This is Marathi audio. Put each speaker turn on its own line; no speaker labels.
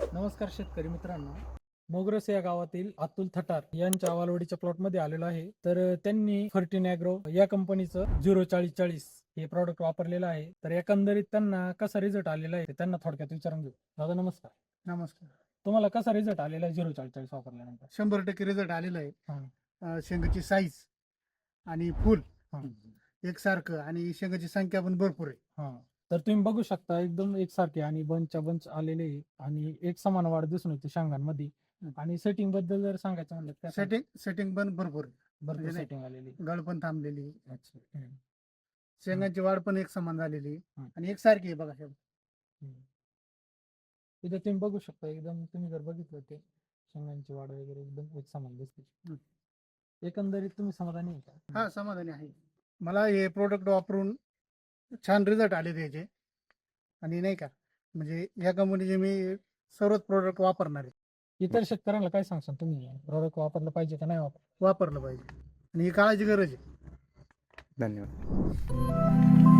नमस्कार शेतकरी मित्रांनो. मोगरस या गावातील अतुल थटार यांच्या वालवडीच्या प्लॉटमध्ये आलेलो आहे. तर त्यांनी फर्टिन अॅग्रो या कंपनीचं झिरो चाळीस चाळीस हे प्रॉडक्ट वापरलेलं आहे. तर एकंदरीत त्यांना कसा रिझल्ट आलेला आहे त्यांना थोडक्यात विचारून घेऊ. दादा नमस्कार.
नमस्कार.
तुम्हाला कसा रिझल्ट आलेला आहे झिरो चाळीस चाळीस वापरल्यानंतर?
शंभर टक्के रिझल्ट आलेला आहे.
हा.
अं, शेंगाची साईज आणि फुल
हा.
एकसारखं आणि शेंगाची संख्या पण भरपूर आहे.
हा. तर तुम्ही बघू शकता एकदम एकसारखे आणि बंचच्या बंच आलेले आणि एक समान वाढ दिसून येते शांगांमध्ये. आणि सेटिंगबद्दल जर सांगायचं म्हणलं तर
सेटिंग सेटिंग पण भरपूर.
भरपूर
म्हणजे.
सेटिंग आलेली आहे.
गळ पण थांबलेली.
अच्छा हम्म.
शेंगाची वाढ पण एक समान झालेली. आणि एकसारखी आहे बघा.
हम्म. इथे तुम्ही बघू शकता एकदम तुम्ही जर बघितलं ते शेंगांची वाढ वगैरे एकदम एक समान दिसते. एकंदरीत तुम्ही समाधानी आहे का
हा समाधानी आहे मला हे प्रोडक्ट वापरून छान रिझल्ट आले त्याचे. आणि नाही का म्हणजे या कंपनीचे मी सर्वच प्रोडक्ट वापरणार आहे.
इतर शेतकऱ्यांना काय सांगसान तुम्ही? प्रॉडक्ट वापरलं पाहिजे का नाही वापर
वापरलं पाहिजे. आणि ही काळाची गरज आहे.
धन्यवाद.